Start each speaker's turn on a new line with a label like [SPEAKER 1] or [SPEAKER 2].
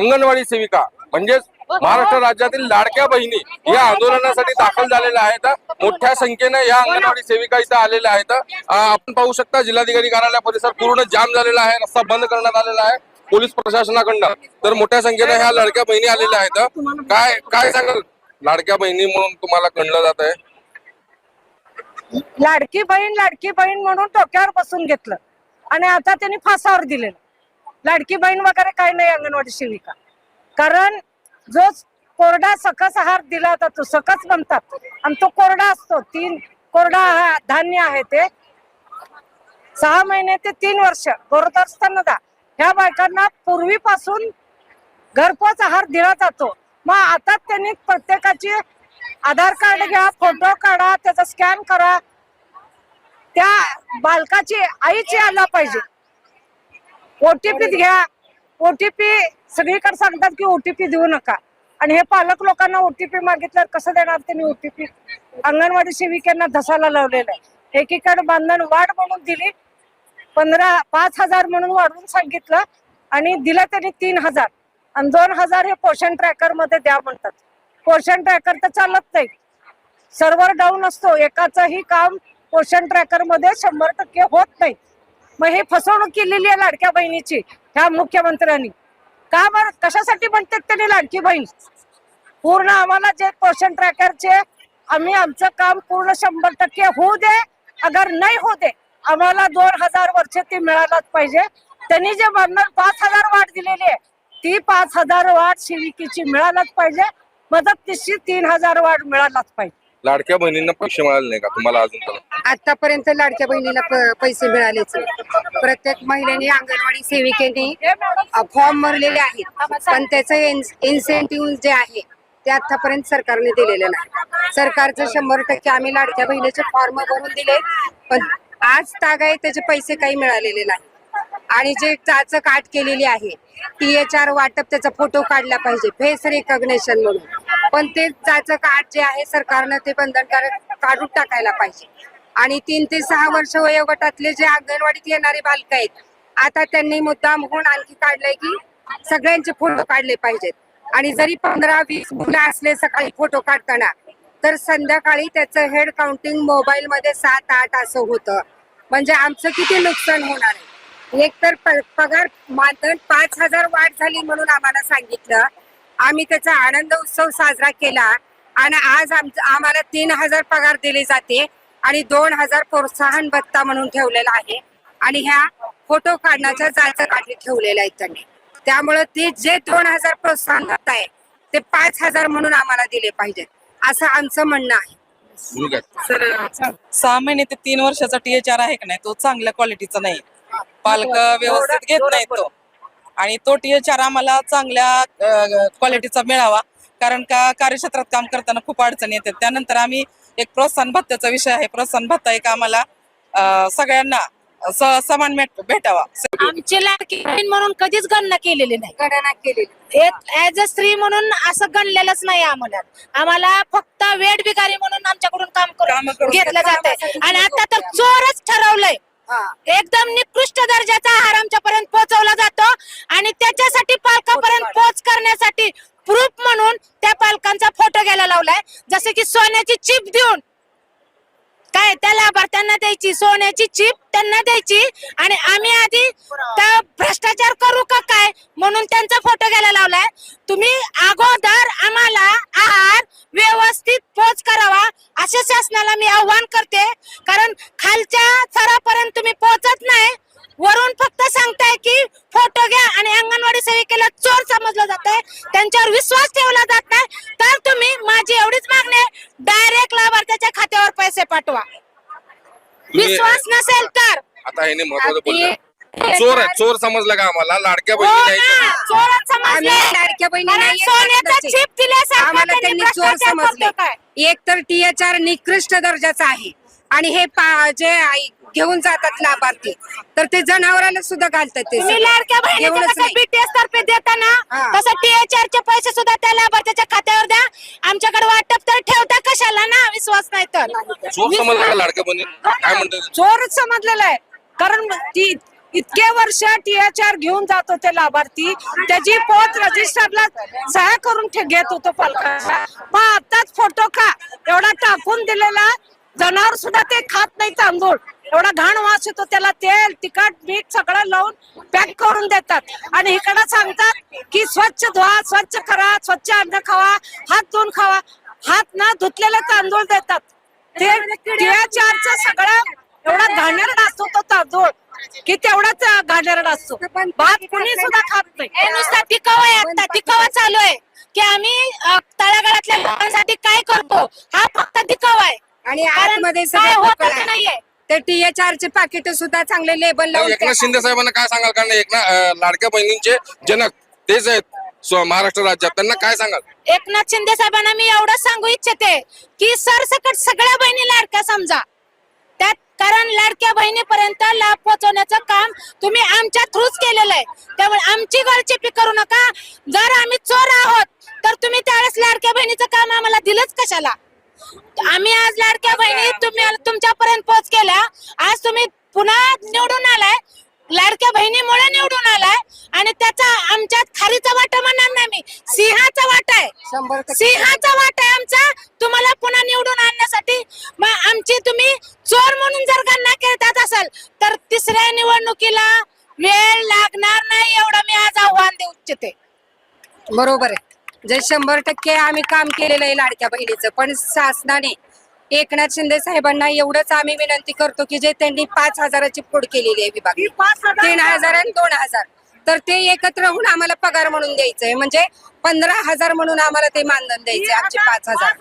[SPEAKER 1] अंगणवाडी सेविका म्हणजेच महाराष्ट्र राज्यातील लाडक्या बहिणी या आंदोलनासाठी दाखल झालेल्या आहेत. मोठ्या संख्येने या अंगणवाडी सेविका इथं आलेल्या आहेत. आपण पाहू शकता जिल्हाधिकारी कार्यालय परिसर पूर्ण जाम झालेला आहे. रस्ता बंद करण्यात आलेला आहे. पोलीस प्रशासनाकडनं तर मोठ्या संख्येने ह्या लाडक्या बहिणी आलेल्या आहेत. काय काय सांगाल? लाडक्या बहिणी म्हणून तुम्हाला कणलं जात आहे.
[SPEAKER 2] लाडकी बहीण लाडकी बहीण म्हणून डोक्यावर बसून घेतलं. आणि आता त्यांनी फासावर दिलेलं. लाडकी बहीण वगैरे काही नाही अंगणवाडी सेविका. कारण जो कोरडा सकस आहार दिला जातो सकस म्हणतात आणि तो कोरडा असतो. तीन कोरडा धान्य आहे ते. सहा महिने ते तीन वर्ष गरोदर स्तनदा ह्या बायकांना पूर्वीपासून घरपोच आहार दिला जातो. मग आता त्यांनी प्रत्येकाची आधार कार्ड घ्या फोटो काढा त्याचा स्कॅन करा. त्या बालकाची आईची आला पाहिजे. ओटीपी घ्या. ओटीपी सगळीकडे सांगतात की ओटीपी देऊ नका. आणि हे पालक लोकांना ओटीपी मागितल्यावर कसं देणार त्यांनी ओटीपी अंगणवाडी सेविकांना धसाला लावलेलं आहे. एकीकडे बांधण वाढ म्हणून दिली. पंधरा पाच हजार म्हणून वाढवून सांगितलं. आणि दिलं त्यांनी तीन हजार. आणि दोन हजार हे पोषण ट्रॅकरमध्ये द्या म्हणतात. पोषण ट्रॅकर तर चालत नाही. सर्व्हर डाऊन असतो. एकाचंही काम पोषण ट्रॅकरमध्ये शंभर टक्के होत नाही. मग हे फसवणूक केलेली आहे लाडक्या बहिणीची ह्या मुख्यमंत्र्यांनी. का बरं? कशासाठी म्हणतात त्यांनी लाडकी बहीण? पूर्ण आम्हाला जे क्वेश्चन ट्रॅकरचे आम्ही आमचं काम पूर्ण शंभर टक्के होऊ दे अगर नाही होऊ दे आम्हाला दोन हजार वर्ष ते मिळायलाच पाहिजे. त्यांनी जे म्हणणार पाच हजार वाढ दिलेली आहे ती पाच हजार वाढ शिविकेची मिळायलाच पाहिजे. मदतनीसची तीन हजार वाढ मिळायलाच पाहिजे.
[SPEAKER 1] लाडक्या बहिणींना पैसे मिळाले नाही का? तुम्हाला अजून
[SPEAKER 3] आतापर्यंत लाडक्या बहिणीला प- पैसे मिळालेच प्रत्येक महिलेने अंगणवाडी सेविकेने फॉर्म भरलेले आहेत. पण त्याचं इन्सेंटिव्ह जे आहे ते आतापर्यंत सरकारने दिलेलं नाही. सरकारचं शंभर टक्के आम्ही लाडक्या बहिणीचे फॉर्म भरून दिले. पण आज तागाय त्याचे पैसे काही मिळालेले नाही. आणि जे चाच काट केलेली आहे टी एच आर वाटप त्याचा फोटो काढला पाहिजे. फेस रिकग्नेशन म्हणून. पण ते त्याचं कार्ड जे आहे सरकारनं ते बंधनकारक काढून टाकायला पाहिजे. आणि तीन ते सहा वर्ष वयोगटातले जे अंगणवाडीत येणारे बालक आहेत आता त्यांनी मुद्दाम होऊन आणखी काढलंय की सगळ्यांचे फोटो काढले पाहिजेत. आणि जरी पंधरा वीस मुलं असले सकाळी फोटो काढताना तर संध्याकाळी त्याचं हेड काउंटिंग मोबाईल मध्ये सात आठ असं होतं. म्हणजे आमचं किती नुकसान होणार आहे? एक तर पगार मानधन पाच हजार वाढ झाली म्हणून आम्हाला सांगितलं. आम्ही त्याचा आनंद उत्सव साजरा केला. आणि आज आमचं आम्हाला तीन हजार पगार दिले जाते आणि दोन हजार प्रोत्साहन भत्ता म्हणून ठेवलेला आहे. आणि ह्या फोटो काढण्याच्या जायचं काढले ठेवलेल्या आहेत त्यांनी. त्यामुळं ते जे दोन हजार प्रोत्साहन भत्ता आहे ते पाच हजार म्हणून आम्हाला दिले पाहिजेत. असं आमचं म्हणणं आहे.
[SPEAKER 4] सर सहा महिने ते तीन वर्षाचा टीएचआर आहे का नाही? तो चांगल्या क्वालिटीचा नाही. पालक व्यवस्थित घेत नाही तो. आणि तो टीएचआर आम्हाला चांगल्या क्वालिटीचा मिळावा. कारण का कार्यक्षेत्रात काम करताना खूप अडचणी येतात. त्यानंतर आम्ही एक प्रोत्साहन भत्त्याचा विषय आहे. प्रोत्साहन भत्ता एक आम्हाला सगळ्यांना समान भेट- भेटावा.
[SPEAKER 5] आमची लाडकी बहीण म्हणून कधीच गणना केलेली नाही.
[SPEAKER 3] गणना केलेली
[SPEAKER 5] ऍज अ स्त्री म्हणून असं गणलेलंच नाही आम्हाला. आम्हाला फक्त वेट बिगारी म्हणून आमच्याकडून काम करून घेतलं जात आणि आता तर चोरच ठरवलंय. एकदम निकृष्ट दर्जाचा आहार आमच्यापर्यंत पोहोचवला जातो आणि त्याच्यासाठी पालकापर्यंत पोच करण्यासाठी प्रूफ म्हणून त्या पालकांचा फोटो घ्यायला लावलाय. जसे की सोन्याची चिप देऊन. काय त्या लाभार्थ्यांना द्यायची सोन्याची चिप त्यांना द्यायची आणि आम्ही आधी त्या भ्रष्टाचार करू का काय म्हणून त्यांचा फोटो घ्यायला लावलाय. तुम्ही अगोदर आम्हाला आहार शासनाला मी आव्हान करते कारण खालच्या स्तरापर्यंत तुम्ही पोहोचत नाही. वरून फक्त सांगताय की फोटो घ्या आणि अंगणवाडी सेविकेला चोर समजलं जात आहे त्यांच्यावर विश्वास ठेवला जात नाही. तर तुम्ही माझी एवढीच मागणी आहे डायरेक्ट लाभार्थ्याच्या खात्यावर पैसे पाठवा. विश्वास नसेल तर.
[SPEAKER 1] आता महत्वाचं बोललं. चोर आहे चोर समजलं का आम्हाला? लाडक्या
[SPEAKER 5] हो
[SPEAKER 1] बहिणी
[SPEAKER 5] ना, चोरच
[SPEAKER 3] लाडक्या बहिणी
[SPEAKER 5] कारण
[SPEAKER 3] नाही
[SPEAKER 5] सोन्याचा
[SPEAKER 3] आहेत
[SPEAKER 5] चिप दिल्यासारखं
[SPEAKER 3] आम्हाला
[SPEAKER 5] त्यांनी
[SPEAKER 3] त्यांनी चोर
[SPEAKER 5] भ्रष्टाचार
[SPEAKER 3] समजले.
[SPEAKER 5] करतो
[SPEAKER 3] एक तर टीएचआर निकृष्ट दर्जाचा आहे. आणि हे पा- जे आई- घेऊन जातात लाभार्थी तर ते जनावराला सुद्धा घालतात ते
[SPEAKER 5] तुम्ही
[SPEAKER 3] सगळं.
[SPEAKER 5] लाडक्या बहिणीचं
[SPEAKER 3] एवढंच
[SPEAKER 5] कसं
[SPEAKER 3] नाही.
[SPEAKER 5] बीटीएस तर्फे देताना
[SPEAKER 3] हा.
[SPEAKER 5] तसं टीएचआर चे पैसे सुद्धा त्या लाभार्थ्याच्या खात्यावर द्या. आमच्याकडे वाटप तर ठेवता कशाला ना? विश्वास नाही तर.
[SPEAKER 1] चोर समजलं का लाडक्या बहिणी काय म्हणतात
[SPEAKER 2] चोरच समजलेला आहे. कारण ती इतके वर्ष टीएचआर घेऊन जात होते लाभार्थी. त्याची पोत रजिस्टरला सह्या करून ठे- घेत होतो पालकांचा मग आताच फोटो का एवढा टाकून दिलेला. जनावर सुद्धा ते खात नाही तांदूळ. एवढा घाण वास येतो. त्याला तेल तिखट मीठ सगळं लावून पॅक करून देतात. आणि इकडं सांगतात की स्वच्छ धुवा स्वच्छ करा स्वच्छ अन्न खावा हात धुवून खावा. हात ना धुतलेले तांदूळ देतात. ते सगळं एवढा घाणेरडा असतो तो तांदूळ. की तेवढाच घाणेरडा असतो. भात कुणी सुद्धा खात नाही.
[SPEAKER 5] नुसता टिकावा आहे आता टिकावा चालू आहे. की आम्ही तळागाळातल्या लोकांसाठी काय करतो? हा फक्त टिकावा आहे.
[SPEAKER 3] आणि आतमध्ये
[SPEAKER 5] काय
[SPEAKER 3] सगळं
[SPEAKER 5] होत. नाहीये.
[SPEAKER 3] ते टीएचआर चे पाकिट सुद्धा चांगले लेबल लावून
[SPEAKER 1] एकनाथ शिंदे साहेबांना काय सांगाल? कारण एकनाथ लाडक्या बहिणींचे जनक तेच आहेत. महाराष्ट्र राज्यात. त्यांना काय सांगाल?
[SPEAKER 5] एकनाथ शिंदे साहेबांना मी एवढंच सांगू इच्छिते की सरसकट सगळ्या बहिणी लाडक्या समजा. कारण लाडक्या बहिणीपर्यंत लाभ पोहोचवण्याचं काम तुम्ही आमच्या थ्रूच केलेलं आहे. त्यामुळे आमची गळचिपी करू नका. जर आम्ही चोर आहोत तर तुम्ही त्यावेळेस लाडक्या बहिणीचं काम आम्हाला दिलंच कशाला? आम्ही आज लाडक्या बहिणी तुम्ही तुमच्यापर्यंत पोहोच केल्या. आज तुम्ही पुन्हा निवडून आलाय. लाडक्या बहिणीमुळे निवडून आलाय. आणि त्याचा आमच्यात खारीचा वाटा म्हणणार नाही मी. सिंहाचा वाटा आहे.
[SPEAKER 3] शंभर टक्के.
[SPEAKER 5] सिंहाचा वाटा आहे आमचा. तुम्हाला पुन्हा निवडून आणण्यासाठी मग आमची तुम्ही चोर म्हणून जर गणना करतात असाल तर तिसऱ्या निवडणुकीला वेळ लागणार नाही एवढं मी आज आव्हान देऊ इच्छिते.
[SPEAKER 3] बरोबर आहे. जे शंभर टक्के आम्ही काम केलेलं आहे लाडक्या बहिणीचं पण शासनाने एकनाथ शिंदे साहेबांना एवढंच आम्ही विनंती करतो की जे त्यांनी पाच हजाराची फोड केलेली आहे विभाग तीन हजार आणि दोन हजार. तर ते एकत्र होऊन आम्हाला पगार म्हणून द्यायचंय. म्हणजे पंधरा हजार म्हणून आम्हाला ते मानधन द्यायचंय आमचे पाच हजार.